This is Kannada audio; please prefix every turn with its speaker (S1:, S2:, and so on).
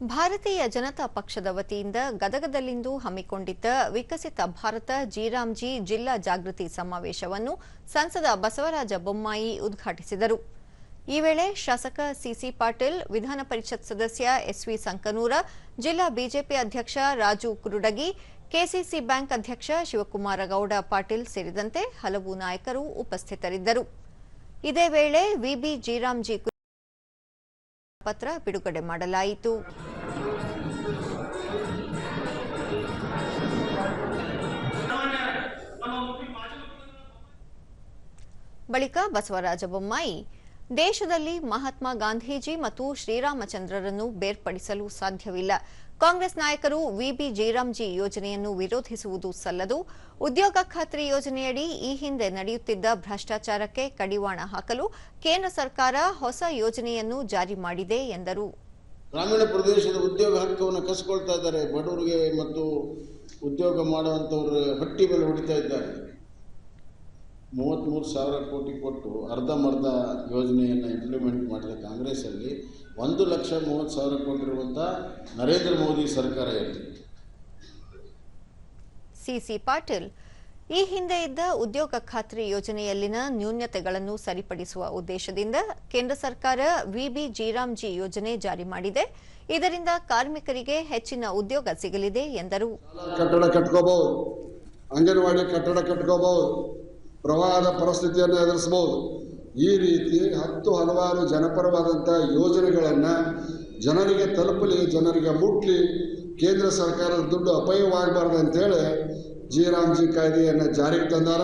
S1: ಭಾರತೀಯ ಜನತಾ ಪಕ್ಷದ ವತಿಯಿಂದ ಗದಗದಲ್ಲಿಂದು ಹಮ್ಮಿಕೊಂಡಿದ್ದ ವಿಕಸಿತ ಭಾರತ ಜಿರಾಮ್ಜಿ ಜಿಲ್ಲಾ ಜಾಗೃತಿ ಸಮಾವೇಶವನ್ನು ಸಂಸದ ಬಸವರಾಜ ಬೊಮ್ಮಾಯಿ ಉದ್ಘಾಟಿಸಿದರು. ಈ ವೇಳೆ ಶಾಸಕ ಸಿಸಿ ಪಾಟೀಲ್, ವಿಧಾನ ಪರಿಷತ್ ಸದಸ್ಯ ಎಸ್ವಿ ಸಂಕನೂರ, ಜಿಲ್ಲಾ ಬಿಜೆಪಿ ಅಧ್ಯಕ್ಷ ರಾಜು ಕುರುಡಗಿ, ಕೆಸಿಸಿ ಬ್ಯಾಂಕ್ ಅಧ್ಯಕ್ಷ ಶಿವಕುಮಾರ ಗೌಡ ಪಾಟೀಲ್ ಸೇರಿದಂತೆ ಹಲವು ನಾಯಕರು ಉಪಸ್ಥಿತರಿದ್ದರು. ಇದೇ ವೇಳೆ ವಿಬಿ ಜಿರಾಮ್ಜಿ ಪತ್ರ ಬಿಡುಗಡೆ ಮಾಡಲಾಯಿತು. ಬಳಿಕ ಬಸವರಾಜ ಬೊಮ್ಮಾಯಿ ದೇಶದಲ್ಲಿ ಮಹಾತ್ಮ ಗಾಂಧೀಜಿ ಮತ್ತು ಶ್ರೀರಾಮಚಂದ್ರರನ್ನು ಬೇರ್ಪಡಿಸಲು ಸಾಧ್ಯವಿಲ್ಲ. ಕಾಂಗ್ರೆಸ್ ನಾಯಕರು ವಿಬಿ ಜಯರಾಮ್ಜಿ ಯೋಜನೆಯನ್ನು ವಿರೋಧಿಸುವುದು ಸಲ್ಲದು. ಉದ್ಯೋಗ ಖಾತ್ರಿ ಯೋಜನೆಯಡಿ ಈ ಹಿಂದೆ ನಡೆಯುತ್ತಿದ್ದ ಭ್ರಷ್ಟಾಚಾರಕ್ಕೆ ಕಡಿವಾಣ ಹಾಕಲು ಕೇಂದ್ರ ಸರ್ಕಾರ ಹೊಸ ಯೋಜನೆಯನ್ನು ಜಾರಿ ಮಾಡಿದೆ ಎಂದರು.
S2: ಗ್ರಾಮೀಣ ಪ್ರದೇಶದ ಉದ್ಯೋಗ ಹಕ್ಕವನ್ನು ಕಸ್ಕೊಳ್ತಾ ಇದ್ದಾರೆ. ಬಡವರಿಗೆ ಮತ್ತು ಉದ್ಯೋಗ ಮಾಡುವಂಥವ್ರ ಹಟ್ಟಿ ಮೇಲೆ ಹೊಡಿತಾ ಇದ್ದಾರೆ. ಮೂವತ್ತ್ಮೂರು ಸಾವಿರ ಕೋಟಿ ಕೊಟ್ಟು ಅರ್ಧಂಬರ್ಧ ಯೋಜನೆಯನ್ನು ಇಂಪ್ಲಿಮೆಂಟ್ ಮಾಡಿದ ಕಾಂಗ್ರೆಸ್ಸಲ್ಲಿ ಒಂದು ಲಕ್ಷ ಮೂವತ್ತು ಸಾವಿರ ಕೊಟ್ಟಿರುವಂಥ ನರೇಂದ್ರ ಮೋದಿ ಸರ್ಕಾರ ಇದೆ
S1: ಸಿಸಿ ಪಾಟೀಲ್ ಈ ಹಿಂದೆ ಇದ್ದ ಉದ್ಯೋಗ ಖಾತ್ರಿ ಯೋಜನೆಯಲ್ಲಿನ ನ್ಯೂನ್ಯತೆಗಳನ್ನು ಸರಿಪಡಿಸುವ ಉದ್ದೇಶದಿಂದ ಕೇಂದ್ರ ಸರ್ಕಾರ ವಿಬಿ ಜಿರಾಮ್ಜಿ ಯೋಜನೆ ಜಾರಿ ಮಾಡಿದೆ. ಇದರಿಂದ ಕಾರ್ಮಿಕರಿಗೆ ಹೆಚ್ಚಿನ ಉದ್ಯೋಗ ಸಿಗಲಿದೆ ಎಂದರು.
S3: ಕಟ್ಟಡ ಕಟ್ಕೋಬಹುದು ಅಂಗನವಾಡಿ ಕಟ್ಟಡ ಕಟ್ಕೋಬಹುದು. ಪ್ರವಾಹದ ಪರಿಸ್ಥಿತಿಯನ್ನು ಎದುರಿಸಬಹುದು. ಈ ರೀತಿ ಹತ್ತು ಹಲವಾರು ಜನಪರವಾದಂಥ ಯೋಜನೆಗಳನ್ನು ಜನರಿಗೆ ತಲುಪಲಿ, ಜನರಿಗೆ ಮುಟ್ಲಿ, ಕೇಂದ್ರ ಸರ್ಕಾರದ ದುಡ್ಡು ಅಪಾಯವಾಗಬಾರ್ದು ಅಂತೇಳಿ ಜಿ ರಾಮ್ಜಿ ಕಾಯ್ದೆಯನ್ನು ಜಾರಿಗೆ ತಂದಾರ.